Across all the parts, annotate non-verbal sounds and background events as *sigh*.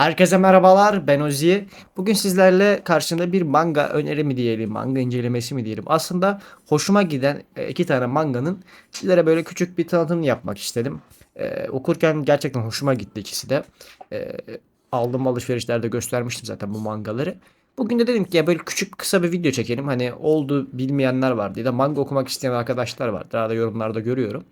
Herkese merhabalar ben Ozi. Bugün sizlerle karşında bir manga öneri mi diyelim, manga incelemesi mi diyelim. Aslında hoşuma giden e, iki tane manganın sizlere böyle küçük bir tanıtımını yapmak istedim. Ee, okurken gerçekten hoşuma gitti ikisi de. Ee, aldığım alışverişlerde göstermiştim zaten bu mangaları. Bugün de dedim ki ya böyle küçük kısa bir video çekelim. Hani oldu bilmeyenler vardı ya da manga okumak isteyen arkadaşlar var. Daha da yorumlarda görüyorum.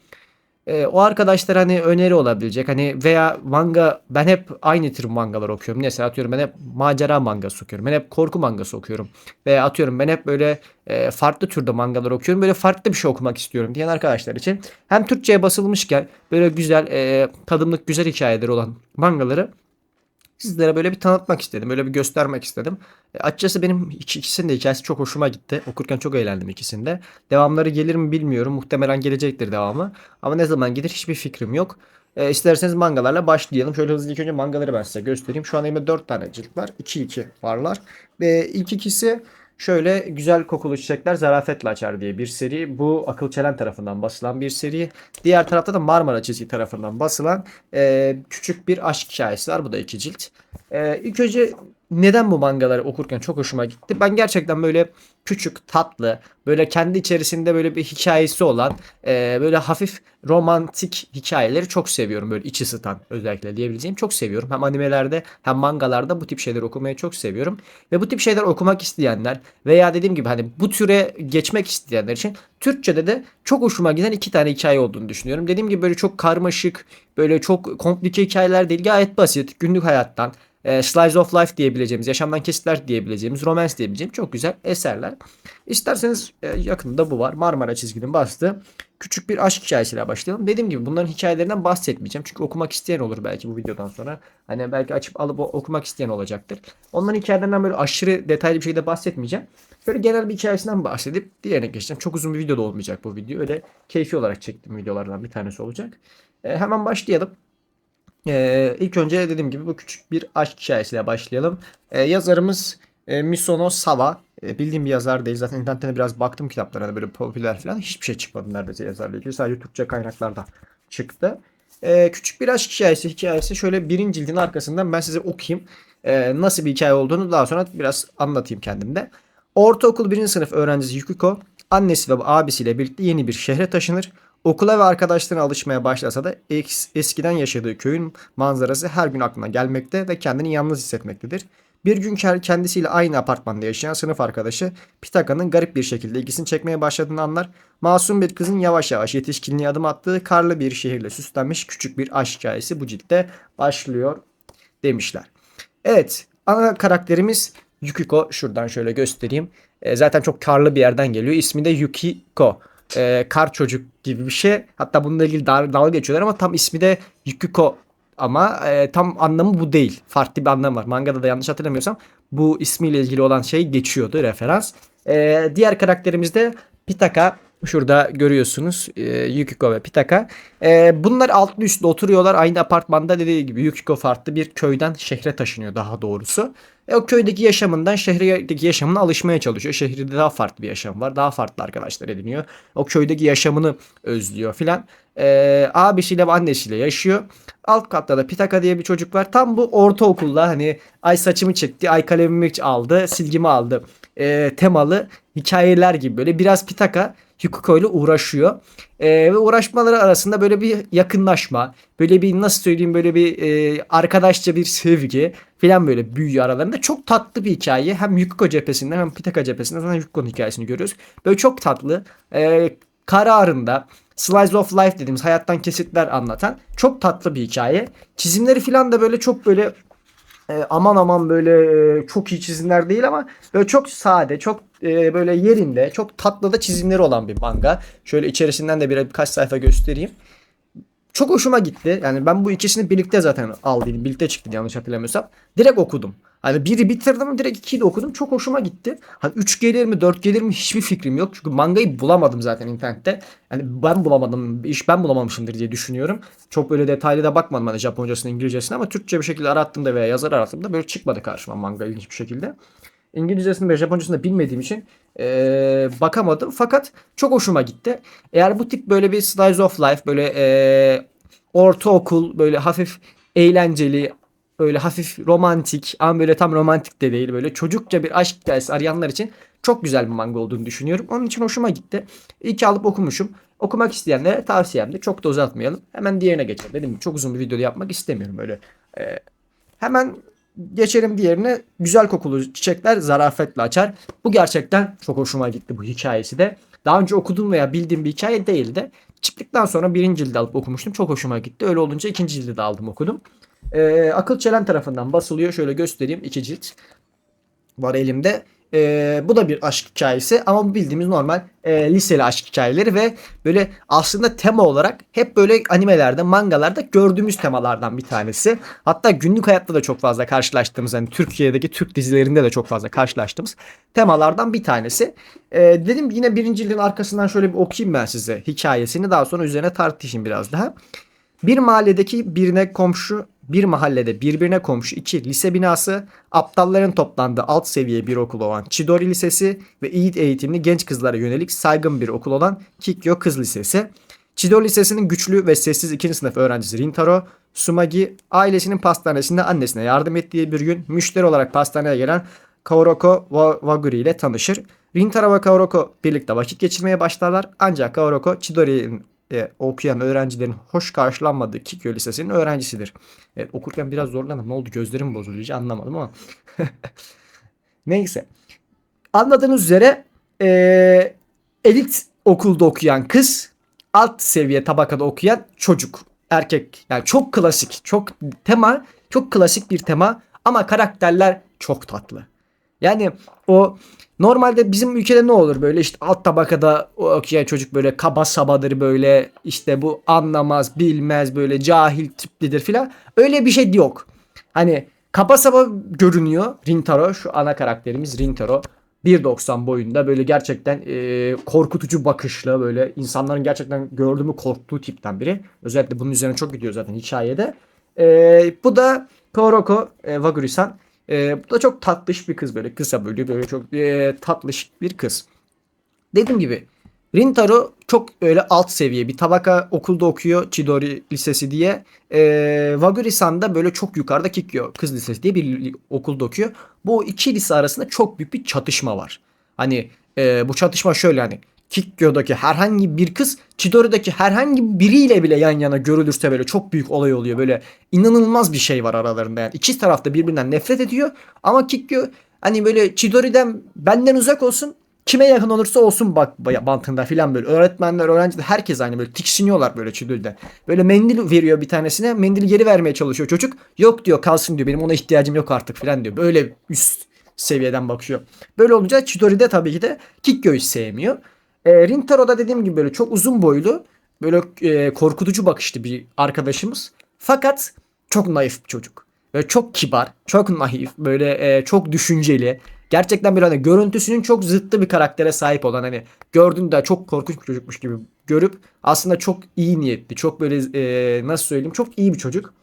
Ee, o arkadaşlar hani öneri olabilecek hani veya manga ben hep aynı tür mangalar okuyorum. Mesela atıyorum ben hep macera mangası okuyorum. Ben hep korku mangası okuyorum. Veya atıyorum ben hep böyle e, farklı türde mangalar okuyorum. Böyle farklı bir şey okumak istiyorum diyen arkadaşlar için hem Türkçe'ye basılmışken böyle güzel e, tadımlık güzel hikayeleri olan mangaları sizlere böyle bir tanıtmak istedim. Böyle bir göstermek istedim. E, açıkçası benim iki, ikisinin de hikayesi çok hoşuma gitti. Okurken çok eğlendim ikisinde. Devamları gelir mi bilmiyorum. Muhtemelen gelecektir devamı. Ama ne zaman gelir hiçbir fikrim yok. E, isterseniz mangalarla başlayalım. Şöyle hızlı ilk önce mangaları ben size göstereyim. Şu an elimde 4 tane cilt var. 2-2 varlar. Ve ilk ikisi Şöyle güzel kokulu çiçekler zarafetle açar diye bir seri. Bu Akıl Çelen tarafından basılan bir seri. Diğer tarafta da Marmara çizgi tarafından basılan e, küçük bir aşk hikayesi var. Bu da iki cilt. E, ilk önce neden bu mangaları okurken çok hoşuma gitti. Ben gerçekten böyle küçük, tatlı, böyle kendi içerisinde böyle bir hikayesi olan, e, böyle hafif romantik hikayeleri çok seviyorum. Böyle içi ısıtan özellikle diyebileceğim çok seviyorum. Hem animelerde hem mangalarda bu tip şeyler okumayı çok seviyorum. Ve bu tip şeyler okumak isteyenler veya dediğim gibi hani bu türe geçmek isteyenler için Türkçe'de de çok hoşuma giden iki tane hikaye olduğunu düşünüyorum. Dediğim gibi böyle çok karmaşık, böyle çok komplike hikayeler değil. Gayet basit, günlük hayattan, e, Slice of Life diyebileceğimiz, yaşamdan kesitler diyebileceğimiz, romance diyebileceğimiz çok güzel eserler. İsterseniz e, yakında bu var. Marmara çizginin bastığı küçük bir aşk hikayesiyle başlayalım. Dediğim gibi bunların hikayelerinden bahsetmeyeceğim. Çünkü okumak isteyen olur belki bu videodan sonra. Hani belki açıp alıp okumak isteyen olacaktır. Onların hikayelerinden böyle aşırı detaylı bir şekilde bahsetmeyeceğim. Böyle genel bir hikayesinden bahsedip diğerine geçeceğim. Çok uzun bir video da olmayacak bu video. Öyle keyfi olarak çektiğim videolardan bir tanesi olacak. E, hemen başlayalım. Ee, ilk önce dediğim gibi bu küçük bir aşk hikayesiyle başlayalım. Ee, yazarımız e, Misono Sawa. E, bildiğim bir yazar değil. Zaten internetten biraz baktım kitaplara böyle popüler falan. Hiçbir şey çıkmadı neredeyse yazarla ilgili. Sadece Türkçe kaynaklarda çıktı. E, küçük bir aşk hikayesi hikayesi şöyle birinci cildin arkasından ben size okuyayım. E, nasıl bir hikaye olduğunu daha sonra biraz anlatayım kendimde. Ortaokul birinci sınıf öğrencisi Yukiko annesi ve abisiyle birlikte yeni bir şehre taşınır. Okula ve arkadaşlarına alışmaya başlasa da es- eskiden yaşadığı köyün manzarası her gün aklına gelmekte ve kendini yalnız hissetmektedir. Bir gün ke- kendisiyle aynı apartmanda yaşayan sınıf arkadaşı Pitaka'nın garip bir şekilde ilgisini çekmeye başladığını anlar. Masum bir kızın yavaş yavaş yetişkinliğe adım attığı karlı bir şehirle süslenmiş küçük bir aşk hikayesi bu ciltte başlıyor demişler. Evet ana karakterimiz Yukiko şuradan şöyle göstereyim. E, zaten çok karlı bir yerden geliyor. İsmi de Yukiko e, kar çocuk gibi bir şey. Hatta bununla ilgili dal- dalga geçiyorlar ama tam ismi de Yukiko ama e, tam anlamı bu değil. Farklı bir anlamı var. Mangada da yanlış hatırlamıyorsam bu ismiyle ilgili olan şey geçiyordu referans. E, diğer karakterimiz de Pitaka. Şurada görüyorsunuz e, Yukiko ve Pitaka. E, bunlar altlı üstlü oturuyorlar. Aynı apartmanda dediği gibi Yukiko farklı bir köyden şehre taşınıyor daha doğrusu. E, o köydeki yaşamından şehirdeki yaşamına alışmaya çalışıyor. Şehirde daha farklı bir yaşam var. Daha farklı arkadaşlar ediniyor. O köydeki yaşamını özlüyor filan. E, abisiyle ve annesiyle yaşıyor. Alt katta da Pitaka diye bir çocuk var. Tam bu ortaokulda hani ay saçımı çekti, ay kalemimi aldı, silgimi aldı e, temalı hikayeler gibi böyle biraz Pitaka Yukiko ile uğraşıyor. E, ve uğraşmaları arasında böyle bir yakınlaşma, böyle bir nasıl söyleyeyim böyle bir e, arkadaşça bir sevgi falan böyle büyüyor aralarında. Çok tatlı bir hikaye. Hem Yukiko cephesinden hem Pitaka cephesinden zaten Yukiko'nun hikayesini görüyoruz. Böyle çok tatlı. E, kararında Slice of Life dediğimiz hayattan kesitler anlatan çok tatlı bir hikaye. Çizimleri falan da böyle çok böyle e, aman aman böyle e, çok iyi çizimler değil ama böyle çok sade, çok e, böyle yerinde, çok tatlı da çizimleri olan bir manga. Şöyle içerisinden de bir, birkaç sayfa göstereyim. Çok hoşuma gitti. Yani ben bu ikisini birlikte zaten aldım. Birlikte çıktı yanlış hatırlamıyorsam. Direkt okudum. Hani biri bitirdim direkt ikiyi de okudum. Çok hoşuma gitti. Hani 3 gelir mi 4 gelir mi hiçbir fikrim yok. Çünkü mangayı bulamadım zaten internette. Yani ben bulamadım. iş ben bulamamışımdır diye düşünüyorum. Çok böyle detaylı da bakmadım hani Japoncasına İngilizcesine ama Türkçe bir şekilde arattığımda veya yazar arattığımda böyle çıkmadı karşıma manga ilginç bir şekilde. İngilizcesini ve Japoncasını da bilmediğim için eee, bakamadım. Fakat çok hoşuma gitti. Eğer bu tip böyle bir slice of life böyle eee ortaokul böyle hafif eğlenceli Böyle hafif romantik ama böyle tam romantik de değil. Böyle çocukça bir aşk hikayesi arayanlar için çok güzel bir manga olduğunu düşünüyorum. Onun için hoşuma gitti. İyi ki alıp okumuşum. Okumak isteyenlere tavsiyem de çok da uzatmayalım. Hemen diğerine geçelim. Dedim çok uzun bir video yapmak istemiyorum böyle. Ee, hemen geçelim diğerine. Güzel kokulu çiçekler zarafetle açar. Bu gerçekten çok hoşuma gitti bu hikayesi de. Daha önce okuduğum veya bildiğim bir hikaye değildi. Çıktıktan sonra birinci cildi alıp okumuştum. Çok hoşuma gitti. Öyle olunca ikinci cildi de aldım okudum. Ee, Akıl Çelen tarafından basılıyor. Şöyle göstereyim. iki cilt var elimde. Ee, bu da bir aşk hikayesi ama bu bildiğimiz normal e, liseli aşk hikayeleri ve böyle aslında tema olarak hep böyle animelerde, mangalarda gördüğümüz temalardan bir tanesi. Hatta günlük hayatta da çok fazla karşılaştığımız hani Türkiye'deki Türk dizilerinde de çok fazla karşılaştığımız temalardan bir tanesi. Ee, dedim yine birinci yılın arkasından şöyle bir okuyayım ben size hikayesini daha sonra üzerine tartışayım biraz daha. Bir mahalledeki birine komşu, bir mahallede birbirine komşu iki lise binası, aptalların toplandığı alt seviye bir okul olan Chidori Lisesi ve iyi eğitimli genç kızlara yönelik saygın bir okul olan Kikyo Kız Lisesi. Chidori Lisesi'nin güçlü ve sessiz ikinci sınıf öğrencisi Rintaro, Sumagi ailesinin pastanesinde annesine yardım ettiği bir gün müşteri olarak pastaneye gelen Kaoroko Wa- Waguri ile tanışır. Rintaro ve Kaoroko birlikte vakit geçirmeye başlarlar ancak Kaoroko Chidori'nin e, okuyan öğrencilerin hoş karşılanmadığı Kikyo Lisesi'nin öğrencisidir. Evet, okurken biraz zorlandım. Ne oldu gözlerim bozuldu hiç anlamadım ama. *laughs* Neyse. Anladığınız üzere e, elit okulda okuyan kız alt seviye tabakada okuyan çocuk. Erkek. Yani çok klasik. Çok tema. Çok klasik bir tema. Ama karakterler çok tatlı. Yani o normalde bizim ülkede ne olur böyle işte alt tabakada okuyan çocuk böyle kaba sabadır böyle işte bu anlamaz bilmez böyle cahil tiplidir filan. Öyle bir şey yok. Hani kaba saba görünüyor Rintaro şu ana karakterimiz Rintaro. 1.90 boyunda böyle gerçekten e, korkutucu bakışlı böyle insanların gerçekten gördüğümü korktuğu tipten biri. Özellikle bunun üzerine çok gidiyor zaten hikayede. E, bu da Koroko e, Waguri-san. E, bu da çok tatlış bir kız böyle kısa böyle böyle çok e, tatlış bir kız. Dediğim gibi Rintaro çok öyle alt seviye bir tabaka okulda okuyor Chidori Lisesi diye. E, Waguri-san da böyle çok yukarıda Kikyo Kız Lisesi diye bir okulda okuyor. Bu iki lise arasında çok büyük bir çatışma var. Hani e, bu çatışma şöyle hani Kikyo'daki herhangi bir kız Chidori'deki herhangi biriyle bile yan yana görülürse böyle çok büyük olay oluyor. Böyle inanılmaz bir şey var aralarında yani. İki taraf da birbirinden nefret ediyor ama Kikyo hani böyle Chidori'den benden uzak olsun kime yakın olursa olsun bak bantında filan böyle. Öğretmenler, öğrenciler herkes aynı böyle tiksiniyorlar böyle Chidori'den. Böyle mendil veriyor bir tanesine. Mendili geri vermeye çalışıyor çocuk. Yok diyor kalsın diyor. Benim ona ihtiyacım yok artık filan diyor. Böyle üst seviyeden bakıyor. Böyle olunca Chidori tabii ki de Kikyo'yu sevmiyor. E, Rintaro da dediğim gibi böyle çok uzun boylu, böyle e, korkutucu bakışlı bir arkadaşımız. Fakat çok naif bir çocuk. Böyle çok kibar, çok naif, böyle e, çok düşünceli. Gerçekten bir hani görüntüsünün çok zıttı bir karaktere sahip olan hani gördüğünde çok korkunç bir çocukmuş gibi görüp aslında çok iyi niyetli, çok böyle e, nasıl söyleyeyim çok iyi bir çocuk.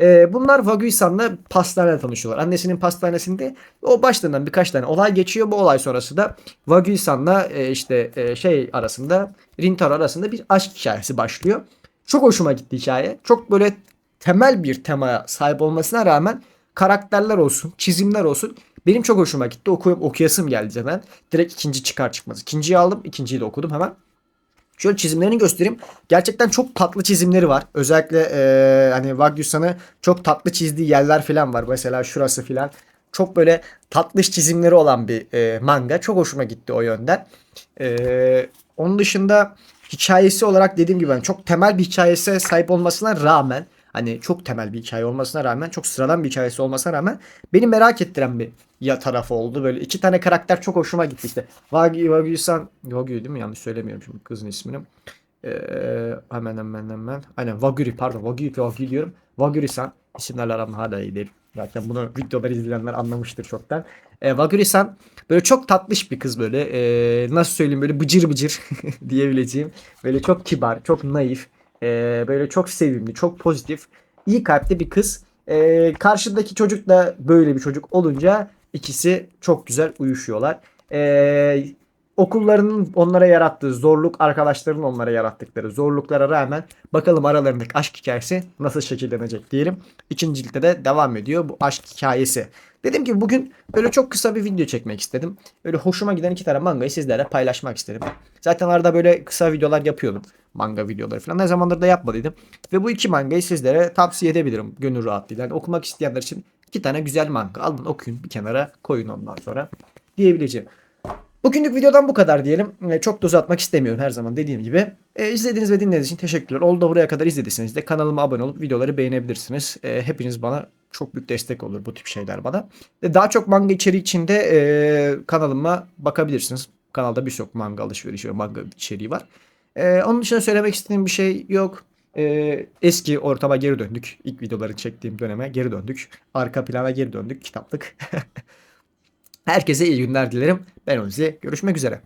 E, bunlar Wagyu-san'la pastanede tanışıyorlar. Annesinin pastanesinde o başlarından birkaç tane olay geçiyor. Bu olay sonrası da Wagyu-san'la e, işte e, şey arasında Rintaro arasında bir aşk hikayesi başlıyor. Çok hoşuma gitti hikaye. Çok böyle temel bir temaya sahip olmasına rağmen karakterler olsun, çizimler olsun benim çok hoşuma gitti. Okuyup okuyasım geldi hemen. Direkt ikinci çıkar çıkmaz. İkinciyi aldım, ikinciyi de okudum hemen. Şöyle çizimlerini göstereyim. Gerçekten çok tatlı çizimleri var. Özellikle e, hani Wagyu-san'ı çok tatlı çizdiği yerler falan var. Mesela şurası falan. Çok böyle tatlış çizimleri olan bir e, manga. Çok hoşuma gitti o yönden. E, onun dışında hikayesi olarak dediğim gibi hani çok temel bir hikayesine sahip olmasına rağmen hani çok temel bir hikaye olmasına rağmen çok sıradan bir hikayesi olmasına rağmen beni merak ettiren bir ya tarafı oldu. Böyle iki tane karakter çok hoşuma gitti işte. Wagyu, Wagyu-san Wagyu değil mi? Yanlış söylemiyorum şimdi kızın ismini. Ee, hemen hemen hemen. Aynen Waguri pardon. Wagyu Wagyu diyorum. Waguri-san isimlerle aram hala iyi değil. Zaten bunu videoları izleyenler anlamıştır çoktan. Ee, Waguri-san böyle çok tatlış bir kız böyle. Ee, nasıl söyleyeyim böyle bıcır bıcır *laughs* diyebileceğim. Böyle çok kibar, çok naif. Ee, böyle çok sevimli, çok pozitif. iyi kalpli bir kız. Ee, karşıdaki çocuk da böyle bir çocuk olunca ikisi çok güzel uyuşuyorlar. Ee, okullarının onlara yarattığı zorluk, arkadaşlarının onlara yarattıkları zorluklara rağmen bakalım aralarındaki aşk hikayesi nasıl şekillenecek diyelim. İkinci ciltte de devam ediyor bu aşk hikayesi. Dedim ki bugün böyle çok kısa bir video çekmek istedim. Öyle hoşuma giden iki tane mangayı sizlerle paylaşmak istedim. Zaten arada böyle kısa videolar yapıyordum. Manga videoları falan. Ne zamandır da yapmadıydım. Ve bu iki mangayı sizlere tavsiye edebilirim gönül rahatlığıyla. Yani okumak isteyenler için iki tane güzel manga alın okuyun bir kenara koyun ondan sonra diyebileceğim. Bugünlük videodan bu kadar diyelim. E, Çok da uzatmak istemiyorum her zaman dediğim gibi. E, izlediğiniz ve dinlediğiniz için teşekkürler. Oldu buraya kadar izlediyseniz de kanalıma abone olup videoları beğenebilirsiniz. E, hepiniz bana çok büyük destek olur bu tip şeyler bana. E, daha çok manga içeriği içinde e, kanalıma bakabilirsiniz. Kanalda birçok manga alışverişi ve manga içeriği var. E, onun dışında söylemek istediğim bir şey yok. E, eski ortama geri döndük. İlk videoları çektiğim döneme geri döndük. Arka plana geri döndük kitaplık. *laughs* Herkese iyi günler dilerim. Ben Ozi. Görüşmek üzere.